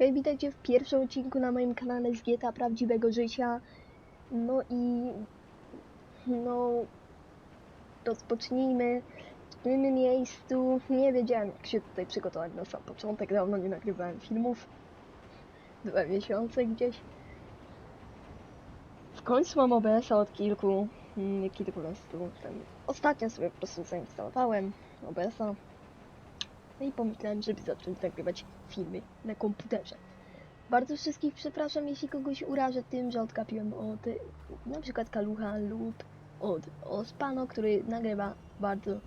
Hej, witajcie w pierwszym odcinku na moim kanale z GTA Prawdziwego Życia. No i... No... Rozpocznijmy. W tym miejscu nie wiedziałem jak się tutaj przygotować na sam początek. Dawno nie nagrywałem filmów. Dwa miesiące gdzieś. W końcu mam OBS-a od kilku, mm, kilku prostu. Ten, ostatnio sobie po prostu zainstalowałem OBS-a. No i pomyślałem, żeby zacząć nagrywać filmy na komputerze. Bardzo wszystkich przepraszam, jeśli kogoś urażę tym, że odkapiłem od y, na przykład Kalucha lub od Ospano, który nagrywa bardzo y,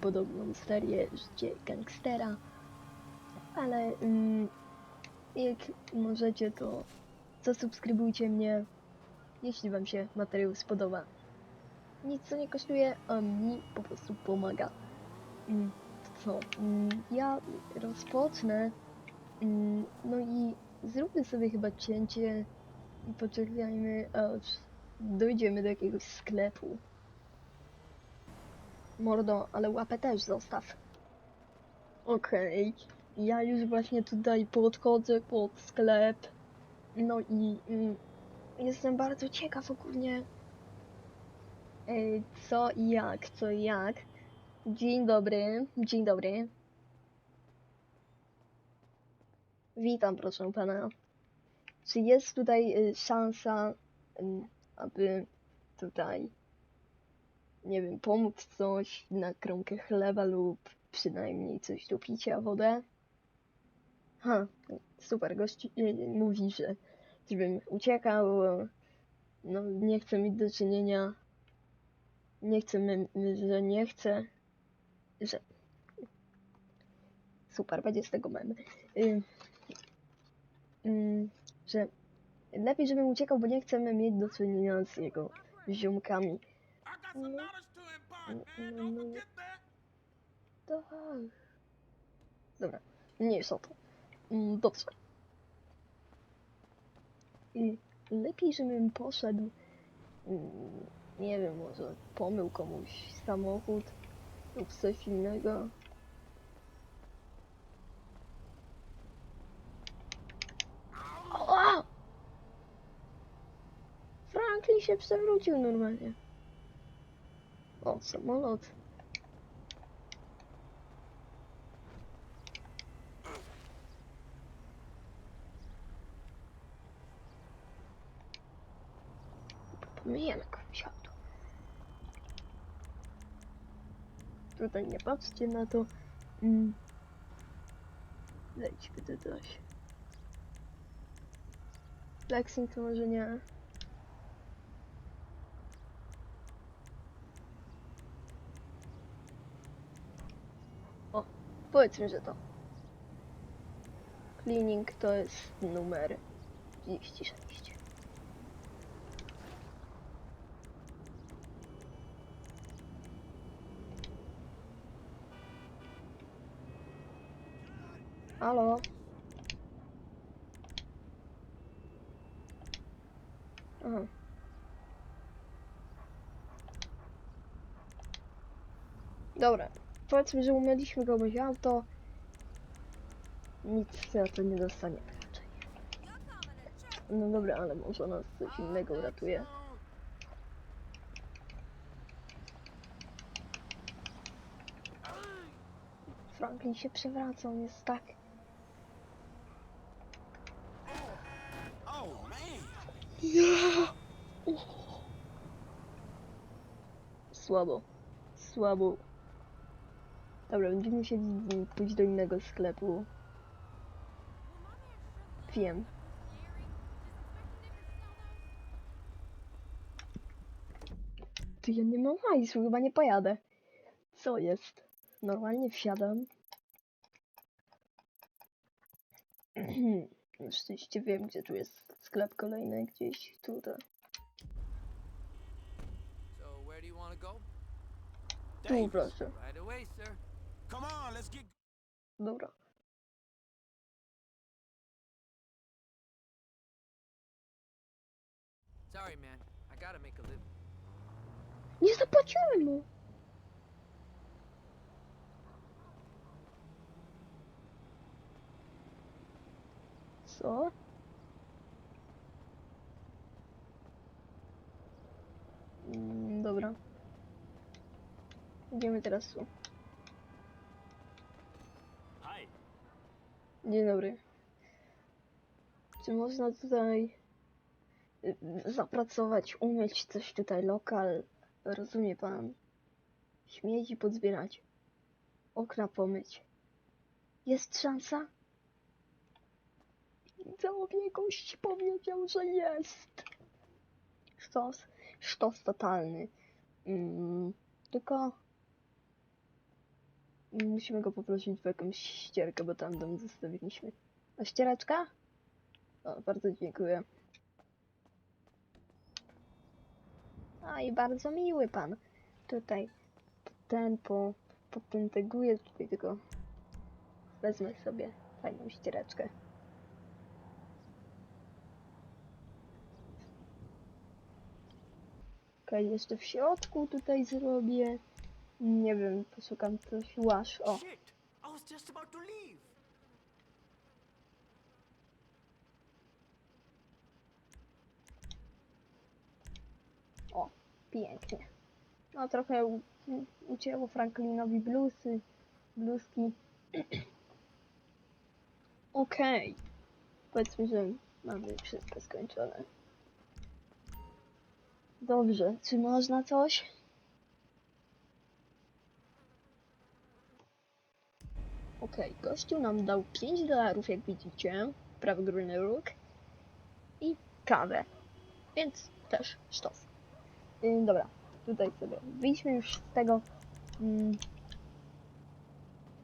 podobną serię Życie Gangstera. Ale mm, jak możecie, to zasubskrybujcie mnie, jeśli Wam się materiał spodoba. Nic co nie kosztuje, a mi po prostu pomaga. To co? Mm, ja rozpocznę. Mm, no i zróbmy sobie chyba cięcie i poczekajmy, aż dojdziemy do jakiegoś sklepu. Mordo, ale łapę też zostaw. Okej, ja już właśnie tutaj podchodzę pod sklep. No i mm, jestem bardzo ciekaw ogólnie Ej, co i jak, co i jak. Dzień dobry, dzień dobry. Witam, proszę pana. Czy jest tutaj y, szansa, y, aby tutaj, nie wiem, pomóc coś na kromkę chleba lub przynajmniej coś do picia, wodę? Ha, super, gość y, mówi, że żebym uciekał, no nie chce mieć do czynienia nie chcę, że nie chcę, że... Super, będzie z tego mem. Że lepiej, żebym uciekał, bo nie chcemy mieć do czynienia z jego ziomkami. No. No, no, no. Dobra, nie jest o to. Mm, Dobrze. Lepiej, żebym poszedł, mm, nie wiem, może pomył komuś samochód lub coś innego. Franklin się przewrócił normalnie. O, samolot. Pomijamy komuś Tutaj nie patrzcie na to. Mm. Lejdźmy do coś. Lexington może nie. O, powiedzmy, że to. Cleaning to jest numer 36. Halo? Aha. Dobra, powiedzmy, że umyliśmy komuś auto. Nic za to nie dostanie raczej. No dobra, ale może nas coś innego uratuje. Franklin się przewraca, on jest tak... Ja! Słabo. Słabo. Dobra, będziemy musieli pójść do innego sklepu. Wiem. Ty, ja nie mam hajsu, chyba nie pojadę. Co jest? Normalnie wsiadam. Na szczęście wiem, gdzie tu jest sklep kolejny, gdzieś tutaj. Tu, proszę. Dobra. Nie zapłaciłem mu! Co? Mm, dobra. Idziemy teraz tu. Dzień dobry. Czy można tutaj y, zapracować, umyć coś tutaj lokal? Rozumie pan? Śmieci podzbierać. Okna pomyć. Jest szansa? Widzowie gość powiedział, że jest. Sztos. Sztos totalny. Mm, tylko musimy go poprosić w jakąś ścierkę, bo tam dom zostawiliśmy. A ściereczka? O, bardzo dziękuję. A i bardzo miły pan. Tutaj ten po, potęteguje tutaj tylko. Wezmę sobie fajną ściereczkę. Okej, jeszcze w środku tutaj zrobię. Nie wiem, poszukam coś łasz. O, leave. pięknie. No trochę ucięło Franklinowi bluesy, bluzki. Okej. Powiedzmy, że mamy wszystko skończone. Dobrze, czy można coś? Okej, gościu nam dał 5 dolarów, jak widzicie, prawy górny róg i kawę, więc też sztos. Yy, dobra, tutaj sobie wyjdźmy już z tego. Mm,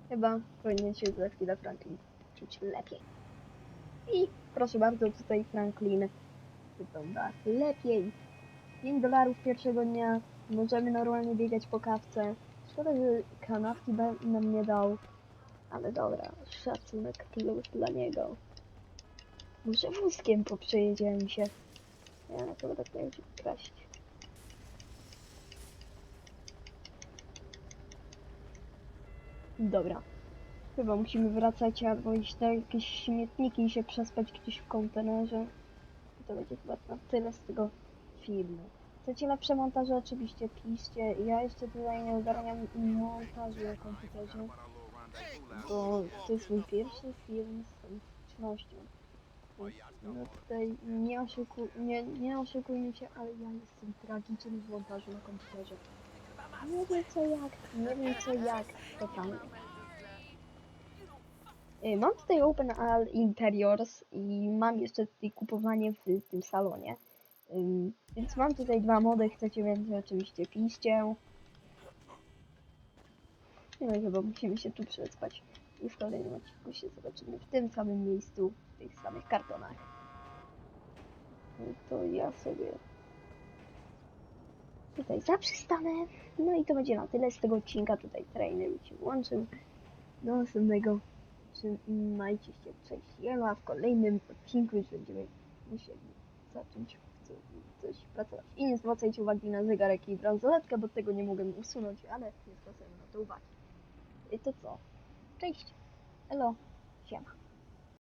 chyba powinien się za chwilę Franklin czuć lepiej. I proszę bardzo, tutaj Franklin wygląda lepiej. 5 dolarów pierwszego dnia, możemy normalnie biegać po kawce. Szkoda, że kanapki nam nie dał, ale dobra, szacunek plus dla niego. Może wózkiem poprzejedziemy się. Ja na to będę chciał kraść. Dobra. Chyba musimy wracać albo iść na jakieś śmietniki i się przespać gdzieś w kontenerze. To będzie chyba na tyle z tego filmu. Chcecie lepsze montaże? Oczywiście piszcie. Ja jeszcze tutaj nie ogarniam montażu na komputerze, bo to jest mój pierwszy film z łącznością. No tutaj nie, oszuku, nie, nie oszukujmy się, ale ja jestem tragiczny w montażu na komputerze. Nie wiem co jak, nie wiem co jak, totalnie. Mam tutaj Open All Interiors i mam jeszcze tutaj kupowanie w tym salonie. Ym, Więc mam tutaj dwa mody, chcecie więcej oczywiście piszcie. No i chyba musimy się tu przespać. I w kolejnym odcinku się zobaczymy w tym samym miejscu, w tych samych kartonach. No to ja sobie tutaj zaprzystanę. No i to będzie na tyle z tego odcinka. Tutaj trainer się łączył. Do następnego. Trzymajcie się, cześć. Ja w kolejnym odcinku już będziemy musieli zacząć coś pracować. I nie zwracajcie uwagi na zegarek i bransoletkę, bo tego nie mogłem usunąć, ale nie zwracajmy na to uwagi. I to co? Cześć. Elo. Siema.